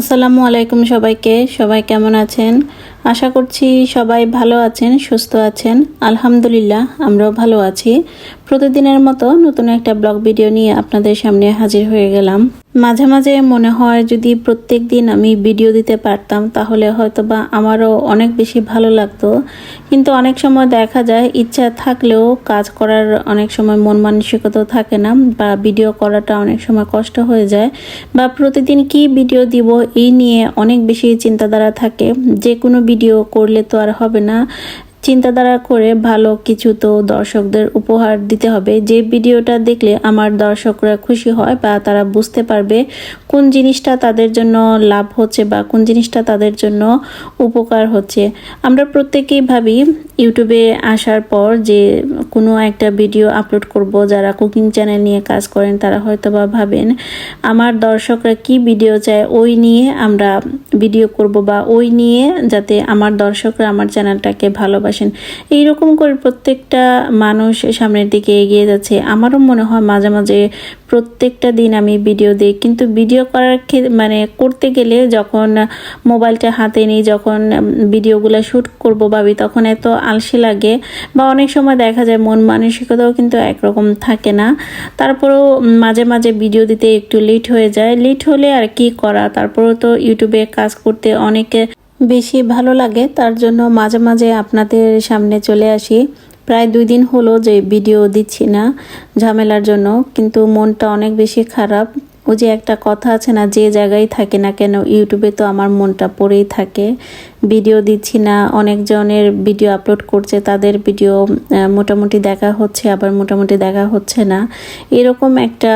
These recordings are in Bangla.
আসসালামু আলাইকুম সবাইকে। সবাই কেমন আছেন? আশা করছি সবাই ভালো আছেন, সুস্থ আছেন। আলহামদুলিল্লাহ, আমরাও ভালো আছি। প্রতিদিনের মতো নতুন একটা ব্লগ ভিডিও নিয়ে আপনাদের সামনে হাজির হয়ে গেলাম। মাঝে মাঝে মনে হয় যদি প্রত্যেক দিন আমি ভিডিও দিতে পারতাম, তাহলে হয়তো বা আমারও অনেক বেশি ভালো লাগতো। কিন্তু অনেক সময় দেখা যায় ইচ্ছা থাকলেও কাজ করার অনেক সময় মন মানসিকতাও থাকে না বা ভিডিও করাটা অনেক সময় কষ্ট হয়ে যায় বা প্রতিদিন কি ভিডিও দিব এই নিয়ে অনেক বেশি চিন্তাধারা থাকে। যে কোনো ভিডিও করলে তো আর হবে না। চিন্তাধারা করে ভালো কিছু তো দর্শকদের উপহার দিতে হবে। যে ভিডিওটা দেখলে আমার দর্শকরা খুশি হয় বা তারা বুঝতে পারবে কোন জিনিসটা তাদের জন্য লাভ হচ্ছে বা কোন জিনিসটা তাদের জন্য উপকার হচ্ছে। আমরা প্রত্যেকেই ভাবি, ইউটিউবে আসার পর যে কোনো একটা ভিডিও আপলোড করব, যারা কুকিং চ্যানেল নিয়ে কাজ করেন তারা হয়তো বা ভাবেন, আমার দর্শকরা কি ভিডিও চায় ওই নিয়ে আমরা ভিডিও করব বা ওই নিয়ে যাতে আমার দর্শকরা আমার চ্যানেলটাকে ভালোবাসেন এইরকম করে প্রত্যেকটা মানুষ সামনের দিকে এগিয়ে যাচ্ছে। আমারও মনে হয় মাঝে মাঝে প্রত্যেকটা দিন আমি ভিডিও দিই। কিন্তু ভিডিও করার মানে করতে গেলে যখন মোবাইলটা হাতে নিই, যখন ভিডিওগুলো শ্যুট করব ভাবি, তখন এত আলসি লাগে বা অনেক সময় দেখা যায় মন মানসিকতাও কিন্তু একরকম থাকে না। তারপরেও মাঝে মাঝে ভিডিও দিতে একটু লেট হয়ে যায়। লেট হলে আর কি করা? তারপরেও তো ইউটিউবে কাজ করতে অনেকে বেশি ভালো লাগে, তার জন্য মাঝে মাঝে আপনাদের সামনে চলে আসি। প্রায় দুই দিন হলো যে ভিডিও দিচ্ছি না ঝামেলার জন্য, কিন্তু মনটা অনেক বেশি খারাপ। ও যে একটা কথা আছে না, যে জায়গায় থাকে না কেন, ইউটিউবে তো আমার মনটা পড়েই থাকে। ভিডিও দিচ্ছি না অনেকজনের ভিডিও আপলোড করছে, তাদের ভিডিও মোটামুটি দেখা হচ্ছে, আবার মোটামুটি দেখা হচ্ছে না। এরকম একটা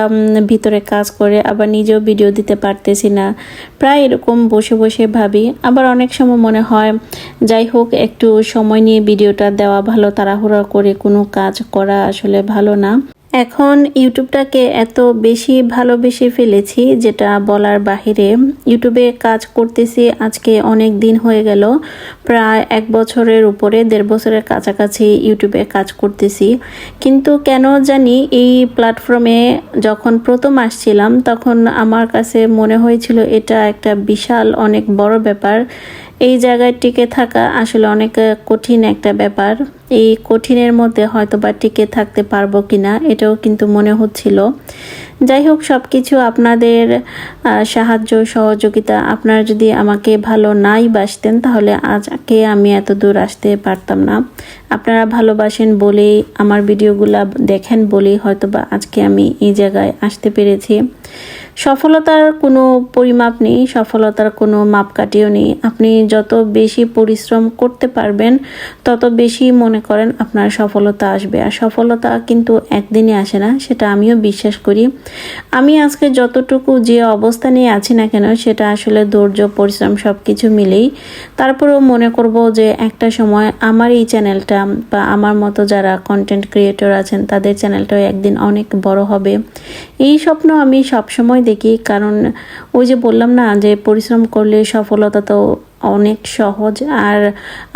ভিতরে কাজ করে, আবার নিজেও ভিডিও দিতে পারতেছি না। প্রায় এরকম বসে বসে ভাবি, আবার অনেক সময় মনে হয়, যাই হোক, একটু সময় নিয়ে ভিডিওটা দেওয়া ভালো, তাড়াহুড়া করে কোনো কাজ করা আসলে ভালো না। এখন ইউটিউবটাকে এত বেশি ভালোবেসে ফেলেছি যেটা বলার বাহিরে। ইউটিউবে কাজ করতেছি, আজকে অনেক দিন হয়ে গেল। প্রায় এক বছরের উপরে, দেড় বছরের কাছাকাছি ইউটিউবে কাজ করতেছি। কিন্তু কেন জানি এই প্ল্যাটফর্মে যখন প্রথম আসছিলাম, তখন আমার কাছে মনে হয়েছিল এটা একটা বিশাল, অনেক বড় ব্যাপার। এই জায়গায় টিকে থাকা আসলে অনেক কঠিন একটা ব্যাপার। এই কঠিনের মধ্যে হয়তো বা টিকে থাকতে পারব কিনা এটাও কিন্তু মনে হচ্ছিল। যাই হোক সব কিছু আপনাদের সাহায্য, সহযোগিতা আপনারা যদি আমাকে ভালো নাই বাসতেন, তাহলে আজকে আমি এত দূর আসতে পারতাম না। আপনারা ভালোবাসেন বলেই, আমার ভিডিওগুলা দেখেন বলেই হয়তো বা আজকে আমি এই জায়গায় আসতে পেরেছি। সফলতার কোনো পরিমাপ নেই, সফলতার কোনো মাপকাঠিও নেই। আপনি যত বেশি পরিশ্রম করতে পারবেন, তত বেশি মনে করেন আপনার সফলতা আসবে। আর সফলতা কিন্তু একদিনে আসে না, সেটা আমিও বিশ্বাস করি। আমি আজকে যতটুকু যে অবস্থানে আছি না কেন, সেটা আসলে ধৈর্য, পরিশ্রম সব কিছু মিলেই। তারপরেও মনে করব যে একটা সময় আমার এই চ্যানেলটা বা আমার মতো যারা কন্টেন্ট ক্রিয়েটর আছেন, তাদের চ্যানেলটাও একদিন অনেক বড় হবে। এই স্বপ্ন আমি সবসময় দেখি, কারণ ওই যে বললাম না যে পরিশ্রম করলে সফলতা তো অনেক সহজ। আর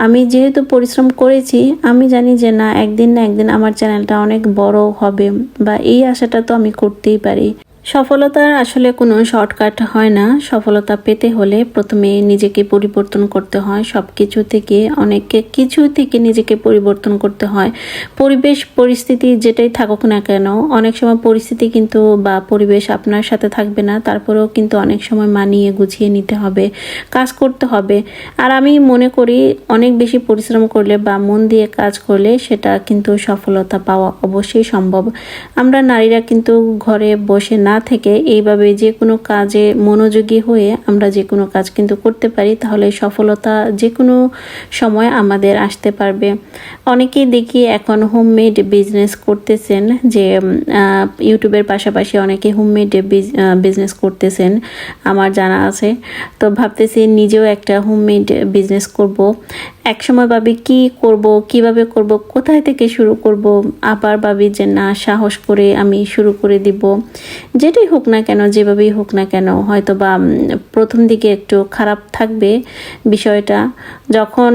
আমি যেহেতু পরিশ্রম করেছি, আমি জানি যে না, একদিন না একদিন আমার চ্যানেলটা অনেক বড় হবে বা এই আশাটা তো আমি করতেই পারি। সফলতার আসলে কোনো শর্টকাট হয় না। সফলতা পেতে হলে প্রথমে নিজেকে পরিবর্তন করতে হয়। সব কিছু থেকে অনেক কিছু থেকে নিজেকে পরিবর্তন করতে হয়। পরিবেশ, পরিস্থিতি যেটাই থাকুক না কেন, অনেক সময় পরিস্থিতি কিন্তু বা পরিবেশ আপনার সাথে থাকবে না। তারপরেও কিন্তু অনেক সময় মানিয়ে গুছিয়ে নিতে হবে, কাজ করতে হবে। আর আমি মনে করি অনেক বেশি পরিশ্রম করলে বা মন দিয়ে কাজ করলে সেটা কিন্তু সফলতা পাওয়া অবশ্যই সম্ভব। আমরা নারীরা কিন্তু ঘরে বসে না থেকে এইভাবে যে কোনো কাজে মনোযোগী হয়ে আমরা যে কোনো কাজ কিন্তু করতে পারি, তাহলে সফলতা যে কোনো সময় আমাদের আসতে পারবে। অনেকেই দেখি এখন হোমমেড বিজনেস করতেছেন যে ইউটিউবের পাশাপাশি অনেকে হোমমেড বিজনেস করতেছেন, আমার জানা আছে। তো ভাবতেছি নিজেও একটা হোমমেড বিজনেস করব। একসময় ভাবি, কি করব, কীভাবে করব, কোথায় থেকে শুরু করব? আবার ভাবি যে, না, সাহস করে আমি শুরু করে দিব। যেটাই হোক না কেন, যেভাবেই হোক না কেন হয়তো বা প্রথম দিকে একটু খারাপ থাকবে বিষয়টা। যখন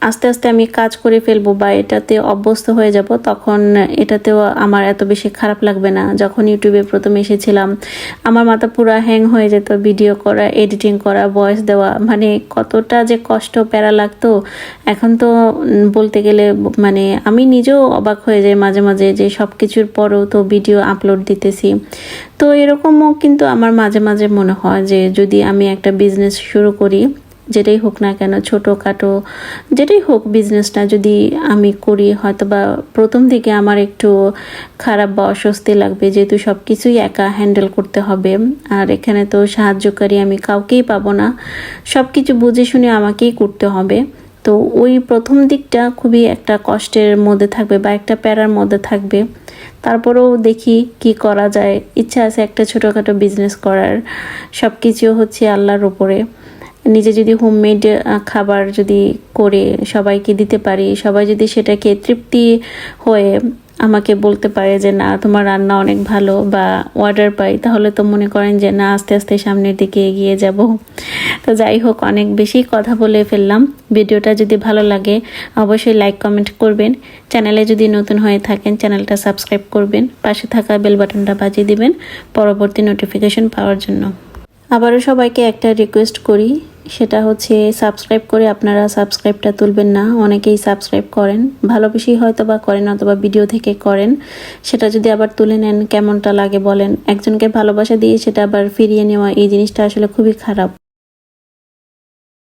আস্তে আস্তে আমি কাজ করে ফেলব বা এটাতে অভ্যস্ত হয়ে যাব, তখন এটাতেও আমার এত বেশি খারাপ লাগবে না। যখন ইউটিউবে প্রথম এসেছিলাম, আমার মাথা পুরো হ্যাং হয়ে যেত, ভিডিও করা, এডিটিং করা ভয়েস দেওয়া মানে কতটা যে কষ্ট, প্যারা লাগতো এখন তো বলতে গেলে মানে আমি নিজেও অবাক হয়ে যাই মাঝে মাঝে যে সব কিছুর পরেও তো ভিডিও আপলোড দিতেছি। তো এরকমও কিন্তু আমার মাঝে মাঝে মনে হয় যে, যদি আমি একটা বিজনেস শুরু করি, যেটাই হোক না কেন, ছোটোখাটো, যেটাই হোক বিজনেসটা যদি আমি করি হয়তো বা প্রথম দিকে আমার একটু খারাপ বা অস্বস্তি লাগবে, যেহেতু সব কিছুই একা হ্যান্ডেল করতে হবে। আর এখানে তো সাহায্যকারী আমি কাউকেই পাবো না। সব কিছু বুঝে শুনে আমাকেই করতে হবে। তো ওই প্রথম দিকটা খুবই একটা কষ্টের মধ্যে থাকবে বা একটা প্যারার মধ্যে থাকবে। তারপরেও দেখি কি করা যায়। ইচ্ছা আছে একটা ছোটোখাটো বিজনেস করার। সব কিছু হচ্ছে আল্লাহর ওপরে নিজে যদি হোমমেড খাবার যদি করে সবাইকে দিতে পারি, সবাই যদি সেটাকে তৃপ্তি হয়ে আমাকে বলতে পারে যে, না, তোমার রান্না অনেক ভালো বা অর্ডার পাই। তাহলে তো মনে করেন যে, না, আস্তে আস্তে সামনের দিকে এগিয়ে যাব। তো যাই হোক, অনেক বেশি কথা বলে ফেললাম। ভিডিওটা যদি ভালো লাগে, অবশ্যই লাইক কমেন্ট করবেন। চ্যানেলে যদি নতুন হয়ে থাকেন, চ্যানেলটা সাবস্ক্রাইব করবেন। পাশে থাকা বেল বাটনটা বাজিয়ে দিবেন পরবর্তী নোটিফিকেশন পাওয়ার জন্য। আবারও সবাইকে একটা রিকোয়েস্ট করি সেটা হচ্ছে সাবস্ক্রাইব করে আপনারা সাবস্ক্রাইবটা তুলবেন না। অনেকেই সাবস্ক্রাইব করেন। ভালোবেসেই হয়তো বা করেন অথবা ভিডিও থেকে করেন। সেটা যদি আবার তুলে নেন, কেমনটা লাগে বলেন। একজনকে ভালোবাসা দিয়ে সেটা আবার ফিরিয়ে নেওয়া, এই জিনিসটা আসলে খুবই খারাপ।